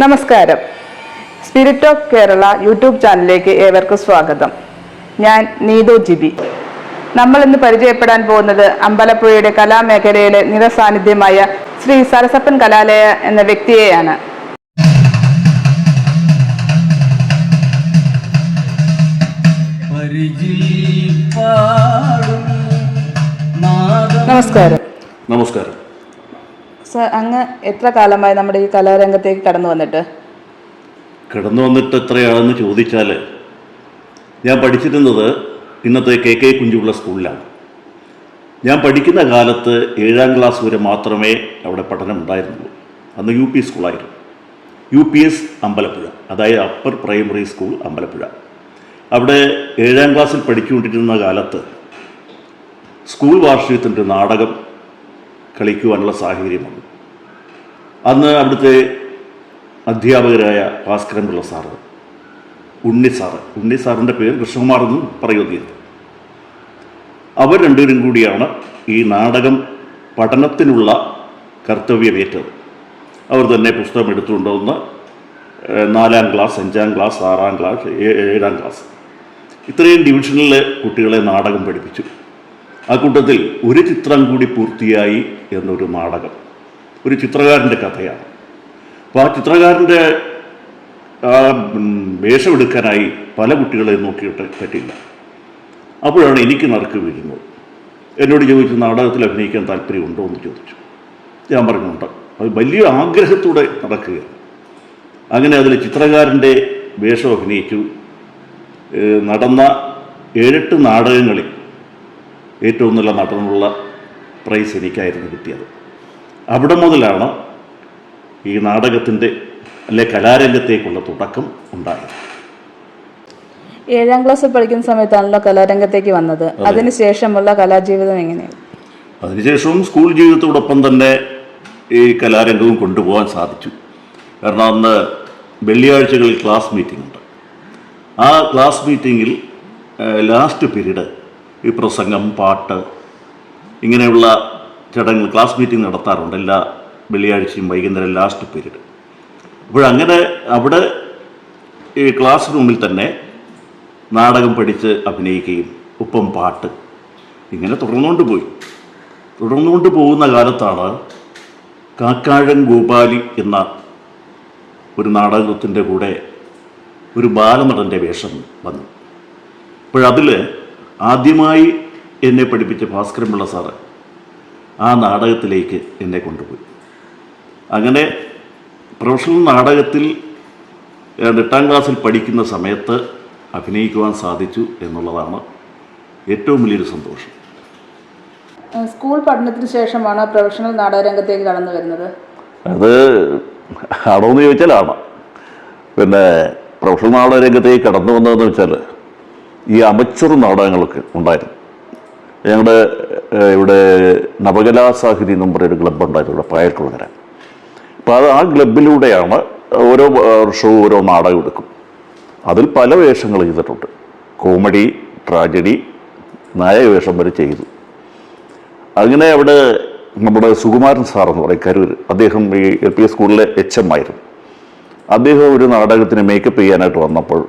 നമസ്കാരം. Spirit of Kerala YouTube ചാനലിലേക്ക് ഏവർക്കും സ്വാഗതം. ഞാൻ നീതു ജിബി. നമ്മൾ ഇന്ന് പരിചയപ്പെടാൻ പോകുന്നത് അമ്പലപ്പുഴയുടെ കലാമേഖലയിലെ നിറസാന്നിധ്യമായ ശ്രീ സരസപ്പൻ കലാലയ എന്ന വ്യക്തിയെയാണ്. നമസ്കാരം. നമസ്കാരം. സർ അങ്ങ് എത്ര കാലമായി നമ്മുടെ ഈ കലാരംഗത്തേക്ക് കടന്നു വന്നിട്ട്? കടന്നു വന്നിട്ട് എത്രയാണെന്ന് ചോദിച്ചാൽ ഞാൻ പഠിച്ചിരുന്നത് ഇന്നത്തെ കെ കെ കുഞ്ചുള്ള സ്കൂളിലാണ്. ഞാൻ പഠിക്കുന്ന കാലത്ത് ഏഴാം ക്ലാസ് വരെ മാത്രമേ അവിടെ പഠനം ഉണ്ടായിരുന്നുള്ളൂ. അന്ന് യു പി സ്കൂളായിരുന്നു. യു പി എസ് അമ്പലപ്പുഴ അതായത് അപ്പർ പ്രൈമറി സ്കൂൾ അമ്പലപ്പുഴ. അവിടെ ഏഴാം ക്ലാസ്സിൽ പഠിച്ചുകൊണ്ടിരുന്ന കാലത്ത് സ്കൂൾ വാർഷികത്തിന്റെ നാടകം കളിക്കുവാനുള്ള സാഹചര്യമാണ് അന്ന് അവിടുത്തെ അധ്യാപകരായ ഭാസ്കരൻ പിള്ള സാറ് ഉണ്ണി സാറ് ഉണ്ണി സാറിന്റെ പേര് കൃഷ്ണകുമാർ എന്നും പറയുന്നത് അവർ രണ്ടുപേരും കൂടിയാണ് ഈ നാടകം പഠനത്തിനുള്ള കർത്തവ്യമേറ്റത്. അവർ തന്നെ പുസ്തകം എടുത്തുകൊണ്ടുവന്ന് നാലാം ക്ലാസ് അഞ്ചാം ക്ലാസ് ആറാം ക്ലാസ് ഏഴാം ക്ലാസ്. ഇത്രയും ഡിവിഷനിലെ കുട്ടികളെ നാടകം പഠിപ്പിച്ചു. ആ കൂട്ടത്തിൽ ഒരു ചിത്രം കൂടി പൂർത്തിയായി എന്നൊരു നാടകം. ഒരു ചിത്രകാരന്റെ കഥയാണ്. അപ്പോൾ ആ ചിത്രകാരന്റെ വേഷമെടുക്കാനായി പല കുട്ടികളെ നോക്കിയിട്ട് പറ്റില്ല. അപ്പോഴാണ് എനിക്ക് നറുക്ക് വീഴുന്നത് എന്നോട് ചോദിച്ചു നാടകത്തിൽ അഭിനയിക്കാൻ താല്പര്യമുണ്ടോ? എന്ന് ചോദിച്ചു. ഞാൻ പറഞ്ഞുണ്ട് അത് വലിയ ആഗ്രഹത്തോടെ നടക്കുകയാണ്. അങ്ങനെ അതിൽ ചിത്രകാരന്റെ വേഷം അഭിനയിച്ചു. നടന്ന ഏഴെട്ട് നാടകങ്ങളിൽ ഏറ്റവും നല്ല നടനുള്ള പ്രൈസ് എനിക്കായിരുന്നു കിട്ടിയത്. അവിടെ മുതലാണ് ഈ നാടകത്തിന്റെ അല്ലെ കലാരംഗത്തേക്കുള്ള തുടക്കം ഉണ്ടായത്. ഏഴാം ക്ലാസ്സിൽ പഠിക്കുന്ന സമയത്താണല്ലോ കലാരംഗത്തേക്ക് വന്നത്. അതിനുശേഷമുള്ള കലാജീവിതം എങ്ങനെയാണ് അതിനുശേഷവും സ്കൂൾ ജീവിതത്തോടൊപ്പം തന്നെ ഈ കലാരംഗവും കൊണ്ടുപോകാൻ സാധിച്ചു. കാരണം അന്ന് വെള്ളിയാഴ്ചകളിൽ ക്ലാസ് മീറ്റിംഗ് ഉണ്ട്. ആ ക്ലാസ് മീറ്റിങ്ങിൽ ലാസ്റ്റ് പീരീഡ് ഈ പ്രസംഗം പാട്ട് ഇങ്ങനെയുള്ള ചടങ്ങ് ക്ലാസ് മീറ്റിംഗ് നടത്താറുണ്ട് എല്ലാ വെള്ളിയാഴ്ചയും വൈകുന്നേരം ലാസ്റ്റ് പീരീഡ് അപ്പോഴങ്ങനെ അവിടെ ഈ ക്ലാസ് റൂമിൽ തന്നെ നാടകം പഠിച്ച് അഭിനയിക്കുകയും ഒപ്പം പാട്ട് ഇങ്ങനെ തുടർന്നുകൊണ്ട് പോയി. തുടർന്നുകൊണ്ട് പോകുന്ന കാലത്താണ് കാക്കാഴൻ ഗോപാലി എന്ന ഒരു നാടകത്തിന്റെ കൂടെ ഒരു ബാലനടന്റെ വേഷം വന്നു അപ്പോഴതിൽ ആദ്യമായി എന്നെ പഠിപ്പിച്ച ഭാസ്കരൻ പിള്ള സാറ് ആ നാടകത്തിലേക്ക് എന്നെ കൊണ്ടുപോയി. അങ്ങനെ പ്രൊഫഷണൽ നാടകത്തിൽ എട്ടാം ക്ലാസ്സിൽ പഠിക്കുന്ന സമയത്ത് അഭിനയിക്കുവാൻ സാധിച്ചു എന്നുള്ളതാണ് ഏറ്റവും വലിയൊരു സന്തോഷം. സ്കൂൾ പഠനത്തിന് ശേഷമാണ് പ്രൊഫഷണൽ നാടകരംഗത്തേക്ക് കടന്നു വരുന്നത്? അത് ആണോ എന്ന് ചോദിച്ചാലാണ് പിന്നെ പ്രൊഫഷണൽ നാടക രംഗത്തേക്ക് കടന്നു വന്നതെന്ന് വെച്ചാൽ ഈ അമച്ചുർ നാടകങ്ങളൊക്കെ ഉണ്ടായിരുന്നു. ഞങ്ങളുടെ ഇവിടെ നവകലാ സാഹിതി എന്നും പറയുന്ന ക്ലബ്ബ് ഉണ്ടായിരുന്നു ഇവിടെ പായൽക്കുളങ്ങര. അപ്പോൾ അത് ആ ക്ലബിലൂടെയാണ് ഓരോ വർഷവും ഓരോ നാടകം എടുക്കും. അതിൽ പല വേഷങ്ങൾ ചെയ്തിട്ടുണ്ട്. കോമഡി ട്രാജഡി നായകവേഷം വരെ ചെയ്തു. അങ്ങനെ അവിടെ നമ്മുടെ സുകുമാരൻ സാർ എന്ന് പറയും കരൂർ അദ്ദേഹം ഈ എൽ പി സ്കൂളിലെ എച്ച് എം ആയിരുന്നു. അദ്ദേഹം ഒരു നാടകത്തിന് മേക്കപ്പ് ചെയ്യാനായിട്ട് വന്നപ്പോൾ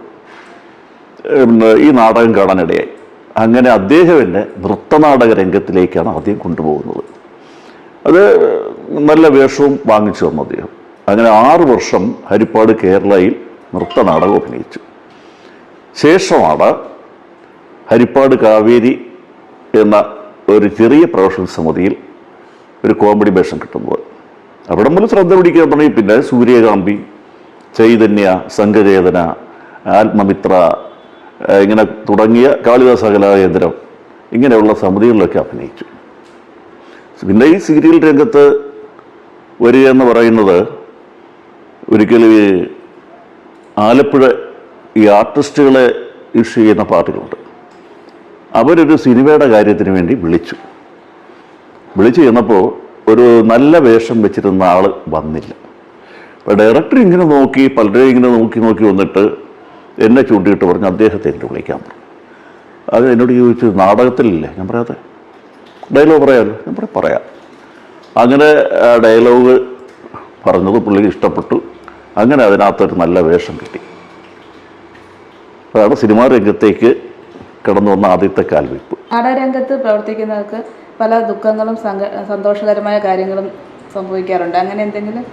ഈ നാടകം കാണാനിടയായി. അങ്ങനെ അദ്ദേഹം എന്നെ നൃത്തനാടക രംഗത്തിലേക്കാണ് ആദ്യം കൊണ്ടുപോകുന്നത്. അത് നല്ല വേഷവും വാങ്ങിച്ചു വന്നു അദ്ദേഹം. അങ്ങനെ ആറു വർഷം ഹരിപ്പാട് കേരളയിൽ നൃത്തനാടകം അഭിനയിച്ചു. ശേഷമാണ് ഹരിപ്പാട് കാവേരി എന്ന ഒരു ചെറിയ പ്രൊഫഷണൽ സമിതിയിൽ ഒരു കോമഡി വേഷം കിട്ടുന്നത്. അവിടെ മുതൽ ശ്രദ്ധ പിടിക്കാൻ തുടങ്ങി. പിന്നെ സൂര്യകാന്തി ചൈതന്യ സംഘചേതന ആത്മമിത്ര ഇങ്ങനെ തുടങ്ങിയ കാളിദാസ കലാകേന്ദ്രം ഇങ്ങനെയുള്ള സമിതികളിലൊക്കെ അഭിനയിച്ചു. പിന്നെ ഈ സീരിയൽ രംഗത്ത് വരിക എന്ന് പറയുന്നത് ഒരിക്കലും ഈ ആലപ്പുഴ ഈ ആർട്ടിസ്റ്റുകളെ ഇഷ്യൂ ചെയ്യുന്ന പാർട്ടികളുണ്ട് അവരൊരു സിനിമയുടെ കാര്യത്തിന് വേണ്ടി വിളിച്ചു. വിളിച്ചു ചെന്നപ്പോൾ ഒരു നല്ല വേഷം വെച്ചിരുന്ന ആൾ വന്നില്ല. അപ്പോൾ ഡയറക്ടർ ഇങ്ങനെ നോക്കി പലരെയും ഇങ്ങനെ നോക്കി നോക്കി വന്നിട്ട് എന്നെ ചൂണ്ടിയിട്ട് പറഞ്ഞു അദ്ദേഹത്തെ എന്നെ വിളിക്കാൻ പറഞ്ഞു. അത് എന്നോട് ചോദിച്ചു നാടകത്തിലില്ലേ? ഞാൻ പറയാതെ ഡയലോഗ് പറയാമല്ലോ ഞാൻ പറയാം പറയാം. അങ്ങനെ ഡയലോഗ് പറഞ്ഞത് പുള്ളിക്ക് ഇഷ്ടപ്പെട്ടു. അങ്ങനെ അതിനകത്തൊരു നല്ല വേഷം കിട്ടി. അതാണ് സിനിമാ രംഗത്തേക്ക് കടന്നു വന്ന ആദ്യത്തെ കാൽവയ്പ്. നാടകരംഗത്ത് പ്രവർത്തിക്കുന്നവർക്ക് പല ദുഃഖങ്ങളും സന്തോഷകരമായ കാര്യങ്ങളും സംഭവിക്കാറുണ്ട്. അങ്ങനെ എന്തെങ്കിലും?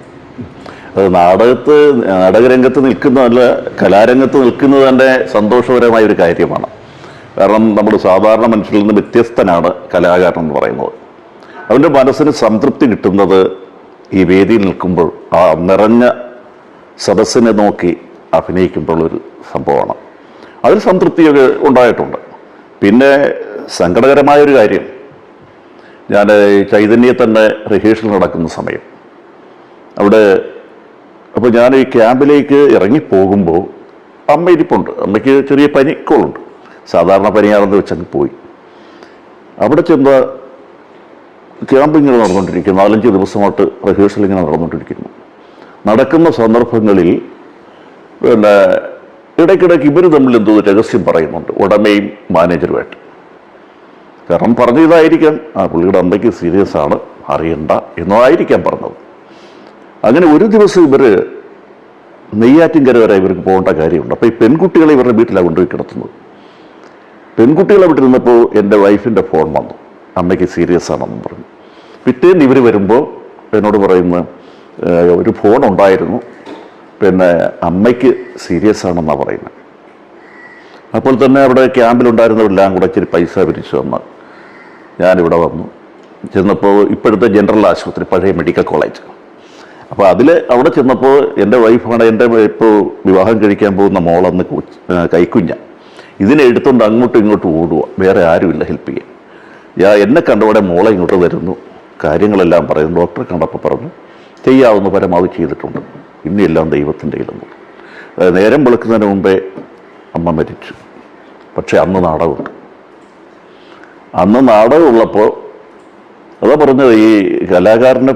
അത് നാടകത്ത് നാടകരംഗത്ത് നിൽക്കുന്നതല്ല കലാരംഗത്ത് നിൽക്കുന്നത് തന്നെ സന്തോഷകരമായ ഒരു കാര്യമാണ്. കാരണം നമ്മൾ സാധാരണ മനുഷ്യരിൽ നിന്ന് വ്യത്യസ്തനാണ് കലാകാരൻ എന്ന് പറയുന്നത്. അവന്റെ മനസ്സിന് സംതൃപ്തി കിട്ടുന്നത് ഈ വേദിയിൽ നിൽക്കുമ്പോൾ ആ നിറഞ്ഞ സദസ്സിനെ നോക്കി അഭിനയിക്കുമ്പോഴൊരു സംഭവമാണ്. അതിൽ സംതൃപ്തിയൊക്കെ ഉണ്ടായിട്ടുണ്ട്. പിന്നെ സങ്കടകരമായൊരു കാര്യം ഞാൻ ചൈതന്യെ തന്നെ റിഹേഴ്സൽ നടക്കുന്ന സമയം. അവിടെ അപ്പോൾ ഞാൻ ഈ ക്യാമ്പിലേക്ക് ഇറങ്ങിപ്പോകുമ്പോൾ അമ്മ ഇരിപ്പുണ്ട് അമ്മയ്ക്ക് ചെറിയ പനിക്കോളുണ്ട്. സാധാരണ പനിയാണെന്ന് വെച്ചങ്ങ് പോയി. അവിടെ ചെന്ന ക്യാമ്പ് ഇങ്ങനെ നടന്നുകൊണ്ടിരിക്കുന്നു. നാലഞ്ച് ദിവസമായിട്ട് റിഹേഴ്സൽ ഇങ്ങനെ നടന്നുകൊണ്ടിരിക്കുന്നു. നടക്കുന്ന സന്ദർഭങ്ങളിൽ പിന്നെ ഇടയ്ക്കിടയ്ക്ക് ഇവർ തമ്മിൽ എന്തോ രഹസ്യം പറയുന്നുണ്ട്. ഉടമയും മാനേജറുമായിട്ട് കാരണം പറഞ്ഞതായിരിക്കാം. ആ പുള്ളിയുടെ അമ്മയ്ക്ക് സീരിയസ് ആണ്. അറിയണ്ട എന്നതായിരിക്കാം പറഞ്ഞത്. അങ്ങനെ ഒരു ദിവസം ഇവർ നെയ്യാറ്റിൻകര വരെ ഇവർക്ക് പോകേണ്ട കാര്യമുണ്ട്. അപ്പോൾ ഈ പെൺകുട്ടികളെ ഇവരുടെ വീട്ടിലാണ് കൊണ്ടുപോയി കിടത്തുന്നത്. പെൺകുട്ടികളെ വീട്ടിൽ നിന്നപ്പോൾ എന്റെ വൈഫിന്റെ ഫോൺ വന്നു. അമ്മയ്ക്ക് സീരിയസ് ആണെന്ന് പറഞ്ഞു. പിറ്റേന്ന് ഇവർ വരുമ്പോൾ എന്നോട് പറയുന്ന ഒരു ഫോൺ ഉണ്ടായിരുന്നു. പിന്നെ അമ്മയ്ക്ക് സീരിയസ് ആണെന്നാണ് പറയുന്നത് അപ്പോൾ തന്നെ അവിടെ ക്യാമ്പിലുണ്ടായിരുന്നവരെല്ലാം കൂടെ ഇച്ചിരി പൈസ പിരിച്ചു വന്ന് ഞാനിവിടെ വന്നു. ചെന്നപ്പോൾ ഇപ്പോഴത്തെ ജനറൽ ആശുപത്രി പഴയ മെഡിക്കൽ കോളേജ്. അപ്പോൾ അതിൽ അവിടെ ചെന്നപ്പോൾ എന്റെ വൈഫാണ് എന്റെ ഇപ്പോൾ വിവാഹം കഴിക്കാൻ പോകുന്ന മോളന്ന് കൈക്കുഞ്ഞ. ഇതിനെ എടുത്തുകൊണ്ട് അങ്ങോട്ടും ഇങ്ങോട്ടും ഓടുക വേറെ ആരുമില്ല ഹെൽപ്പ് ചെയ്യാൻ. ഞാൻ എന്നെ കണ്ടവിടെ മോളെ ഇങ്ങോട്ട് വരുന്നു. കാര്യങ്ങളെല്ലാം പറയുന്നു. ഡോക്ടറെ കണ്ടപ്പോൾ പറഞ്ഞു ചെയ്യാവുന്ന പരമാവധി ചെയ്തിട്ടുണ്ട്. ഇന്നെല്ലാം ദൈവത്തിന്റെ ഇടുന്നു നേരം വെളുക്കുന്നതിന് മുമ്പേ അമ്മ മരിച്ചു. പക്ഷേ അന്ന് നാടകമുണ്ട്. അന്ന് നാടകമുള്ളപ്പോൾ അതാ പറഞ്ഞത് ഈ കലാകാരനെ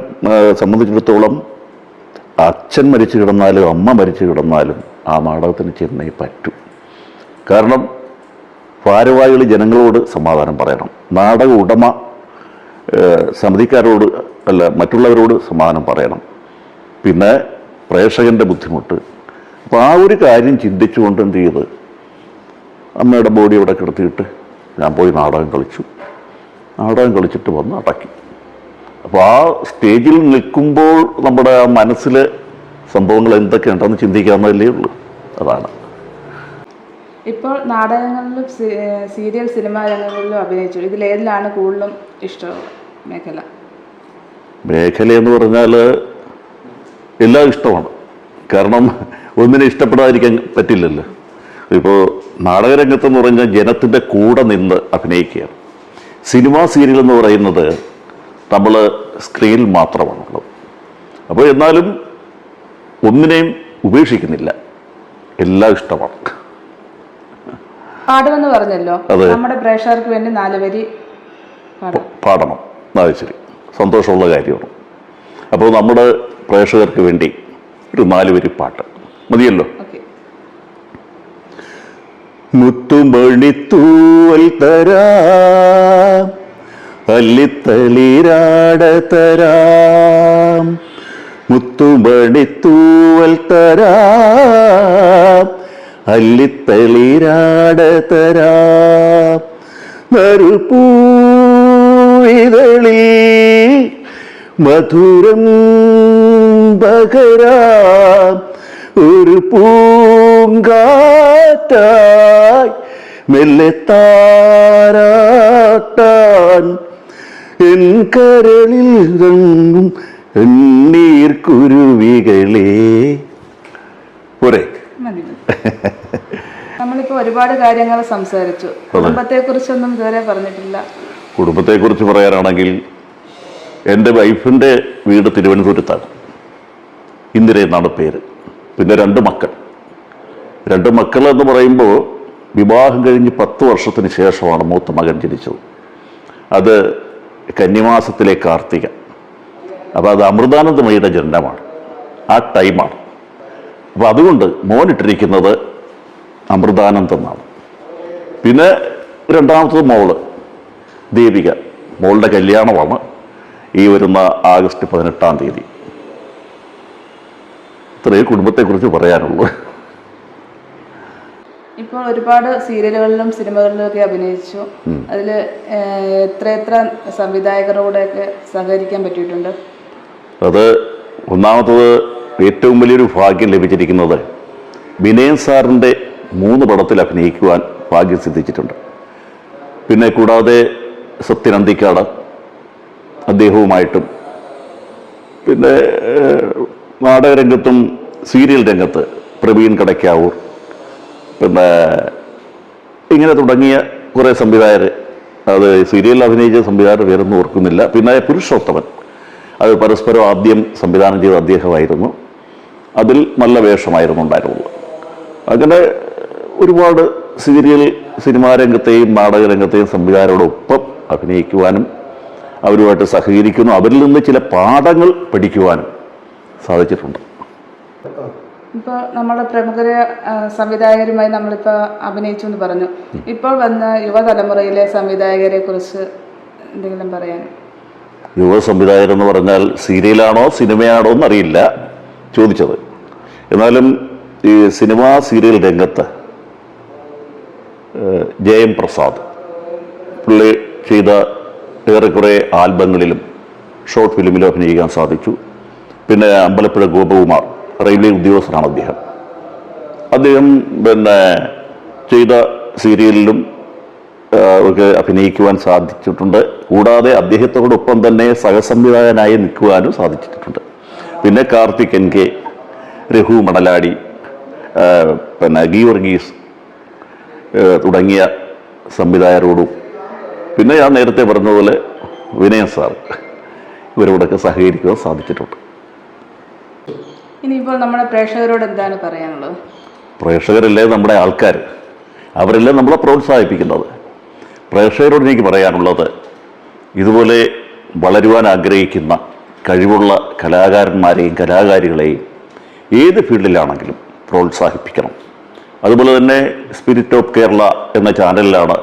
സംബന്ധിച്ചിടത്തോളം അച്ഛൻ മരിച്ചു കിടന്നാലും അമ്മ മരിച്ചു കിടന്നാലും ആ നാടകത്തിന് ചെന്നേ പറ്റൂ. കാരണം ഭാരവാഹികൾ ജനങ്ങളോട് സമാധാനം പറയണം. നാടക ഉടമ സമിതിക്കാരോട് അല്ല മറ്റുള്ളവരോട് സമാധാനം പറയണം. പിന്നെ പ്രേക്ഷകന്റെ ബുദ്ധിമുട്ട്. അപ്പോൾ ആ ഒരു കാര്യം ചിന്തിച്ചുകൊണ്ട് എന്ത് ചെയ്ത്? അമ്മയുടെ ബോഡി അവിടെ കിടത്തിയിട്ട്? ഞാൻ പോയി നാടകം കളിച്ചു. നാടകം കളിച്ചിട്ട് വന്ന് അടക്കി. അപ്പോൾ ആ സ്റ്റേജിൽ നിൽക്കുമ്പോൾ നമ്മുടെ ആ മനസ്സിൽ സംഭവങ്ങൾ എന്തൊക്കെയുണ്ടെന്ന് ചിന്തിക്കാവുന്നതല്ലേ ഉള്ളൂ. അതാണ്. ഇപ്പോൾ നാടകങ്ങളിലും സീരിയൽ സിനിമാ രംഗങ്ങളിലും അഭിനയിച്ചു. ഇതിലേതിലാണ് കൂടുതലും ഇഷ്ടം മേഖല? മേഖല എന്ന് പറഞ്ഞാൽ എല്ലാം ഇഷ്ടമാണ്. കാരണം ഒന്നിനെ ഇഷ്ടപ്പെടാതിരിക്കാൻ പറ്റില്ലല്ലോ. ഇപ്പോൾ നാടകരംഗത്തെന്ന് പറഞ്ഞാൽ ജനത്തിന്റെ കൂടെ നിന്ന് അഭിനയിക്കുകയാണ്. സിനിമാ സീരിയൽ എന്ന് പറയുന്നത് നമ്മൾ സ്ക്രീനിൽ മാത്രമാണുള്ളത്. അപ്പോൾ എന്നാലും ഒന്നിനെയും ഉപേക്ഷിക്കുന്നില്ല. എല്ലാം ഇഷ്ടമാണ്. പാടുമെന്ന് പറഞ്ഞല്ലോ. നമ്മുടെ പ്രേക്ഷകർക്ക് വേണ്ടി നാല് വരി പാടണം. അത് ശരി. സന്തോഷമുള്ള കാര്യമാണ്. അപ്പോൾ നമ്മുടെ പ്രേക്ഷകർക്ക് വേണ്ടി ഒരു നാല് വരി പാട്ട്. മതിയല്ലോ? മുത്തുമണിത്തൂവൽ തരാം. അല്ലിത്തളിരാട തരാം മുത്തുമണിത്തൂവൽ തരാം. അല്ലിത്തളിരാടതരാം നറുപൂവിതളി മധുരം പകരാം. ഒരു പൂങ്കാറ്റായി മെല്ലെ താരാട്ടാൻ എൻ കരളിൽ രങ്ങും കണ്ണീർ കുരുവികളെ പോരെ നമ്മളിപ്പോ ഒരുപാട് കാര്യങ്ങൾ സംസാരിച്ചു. കുടുംബത്തെക്കുറിച്ചൊന്നും ഇതുവരെ പറഞ്ഞിട്ടില്ല. കുടുംബത്തെക്കുറിച്ച് പറയാനാണെങ്കിൽ എന്റെ വൈഫിന്റെ വീട് തിരുവനന്തപുരത്താണ്. ഇന്ദിര എന്നാണ് പേര്. പിന്നെ രണ്ട് മക്കൾ. രണ്ട് മക്കൾ എന്ന് പറയുമ്പോൾ വിവാഹം കഴിഞ്ഞ് പത്ത് വർഷത്തിന് ശേഷമാണ് മൂത്ത മകൻ ജനിച്ചത്. അത് കന്നിമാസത്തിലെ കാർത്തിക. അപ്പോൾ അത് അമൃതാനന്ദമയുടെ ജനനമാണ്. ആ ടൈമാണ്. അപ്പോൾ അതുകൊണ്ട് മോനിട്ടിരിക്കുന്നത് അമൃതാനന്ദ് എന്നാണ് പിന്നെ രണ്ടാമത്തത് മോൾ. ദീപിക. മോളുടെ കല്യാണമാണ് ഈ വരുന്ന ആഗസ്റ്റ് പതിനെട്ടാം തീയതി. ഇത്രയും കുടുംബത്തെക്കുറിച്ച് പറയാനുള്ളൂ. ഇപ്പോൾ ഒരുപാട് സീരിയലുകളിലും സിനിമകളിലും ഒക്കെ അഭിനയിച്ചു. അതിൽ എത്ര എത്ര സംവിധായകരോടെയൊക്കെ സഹകരിക്കാൻ പറ്റിയിട്ടുണ്ട്? അത് ഒന്നാമത്തത് ഏറ്റവും വലിയൊരു ഭാഗ്യം ലഭിച്ചിരിക്കുന്നത് വിനയൻ സാറിന്റെ മൂന്ന് പടത്തിൽ അഭിനയിക്കുവാൻ ഭാഗ്യം സിദ്ധിച്ചിട്ടുണ്ട്. പിന്നെ കൂടാതെ സത്യൻ അന്തിക്കാട് അദ്ദേഹവുമായിട്ടും. പിന്നെ നാടകരംഗത്തും സീരിയൽ രംഗത്ത് പ്രവീൺ കടയ്ക്കാവൂർ പിന്നെ ഇങ്ങനെ തുടങ്ങിയ കുറേ സംവിധായകർ അത് സീരിയലിൽ അഭിനയിച്ച സംവിധായകർ പേരൊന്നും ഓർക്കുന്നില്ല. പിന്നെ പുരുഷോത്തമൻ അത് പരസ്പരം ആദ്യം സംവിധാനം ചെയ്ത അദ്ദേഹമായിരുന്നു. അതിൽ നല്ല വേഷമായിരുന്നു ഉണ്ടായിരുന്നത്. അങ്ങനെ ഒരുപാട് സീരിയൽ സിനിമാ രംഗത്തെയും നാടക രംഗത്തെയും സംവിധായകരോടൊപ്പം അഭിനയിക്കുവാനും അവരുമായിട്ട് സഹകരിക്കുന്നു. അവരിൽ നിന്ന് ചില പാഠങ്ങൾ പഠിക്കുവാനും സാധിച്ചിട്ടുണ്ട്. ഇപ്പോൾ നമ്മുടെ പ്രമുഖരെ ആ, സംവിധായകരുമായി നമ്മളിപ്പോൾ അഭിനയിച്ചു എന്ന് പറഞ്ഞു. ഇപ്പോൾ വന്ന യുവതലമുറയിലെ സംവിധായകരെ കുറിച്ച് എന്തെങ്കിലും പറയാൻ? യുവ സംവിധായകർ എന്ന് പറഞ്ഞാൽ സീരിയലാണോ സിനിമയാണോ എന്നറിയില്ല ചോദിച്ചത്. എന്നാലും ഈ സിനിമ സീരിയൽ രംഗത്ത് ജയം പ്രസാദ് പുള്ളി ചെയ്ത ഏറെക്കുറെ ആൽബങ്ങളിലും ഷോർട്ട് ഫിലിമിലും അഭിനയിക്കാൻ സാധിച്ചു. പിന്നെ അമ്പലപ്പുഴ ഗോപകുമാർ. റെയിൽവേ ഉദ്യോഗസ്ഥനാണ് അദ്ദേഹം. അദ്ദേഹം പിന്നെ ചെയ്ത സീരിയലിലും ഒക്കെ അഭിനയിക്കുവാൻ സാധിച്ചിട്ടുണ്ട്. കൂടാതെ അദ്ദേഹത്തോടൊപ്പം തന്നെ സഹസംവിധായകനായി നിൽക്കുവാനും സാധിച്ചിട്ടുണ്ട്. പിന്നെ കാർത്തിക് എൻ കെ രഘു മണലാടി പിന്നെ ഗീവർഗീസ് വർഗീസ് തുടങ്ങിയ സംവിധായകരോടും. പിന്നെ ഞാൻ നേരത്തെ പറഞ്ഞതുപോലെ വിനയൻ സാർ ഇവരോടൊക്കെ സഹകരിക്കുവാൻ സാധിച്ചിട്ടുണ്ട്. ഇനിയിപ്പോൾ നമ്മുടെ പ്രേക്ഷകരോട് എന്താണ് പറയാനുള്ളത്? പ്രേക്ഷകരല്ലേ നമ്മുടെ ആൾക്കാർ? അവരല്ലേ നമ്മളെ പ്രോത്സാഹിപ്പിക്കുന്നത്? പ്രേക്ഷകരോട് എനിക്ക് പറയാനുള്ളത് ഇതുപോലെ വളരുവാൻ ആഗ്രഹിക്കുന്ന കഴിവുള്ള കലാകാരന്മാരെയും കലാകാരികളെയും ഏത് ഫീൽഡിലാണെങ്കിലും പ്രോത്സാഹിപ്പിക്കണം. അതുപോലെ തന്നെ സ്പിരിറ്റ് ഓഫ് കേരള എന്ന ചാനലിലാണ്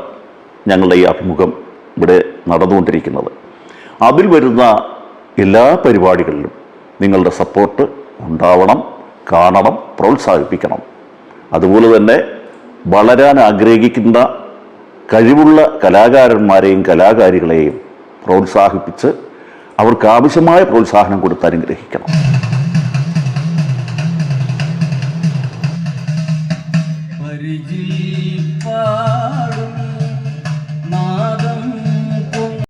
ഞങ്ങളുടെ ഈ അഭിമുഖം ഇവിടെ നടന്നുകൊണ്ടിരിക്കുന്നത്. അതിൽ വരുന്ന എല്ലാ പരിപാടികളിലും നിങ്ങളുടെ സപ്പോർട്ട് ഉണ്ടാവണം കാണണം പ്രോത്സാഹിപ്പിക്കണം. അതുപോലെ തന്നെ വളരാൻ ആഗ്രഹിക്കുന്ന കഴിവുള്ള കലാകാരന്മാരെയും കലാകാരികളെയും പ്രോത്സാഹിപ്പിച്ച് അവർക്ക് ആവശ്യമായ പ്രോത്സാഹനം കൊടുത്ത് അനുഗ്രഹിക്കണം.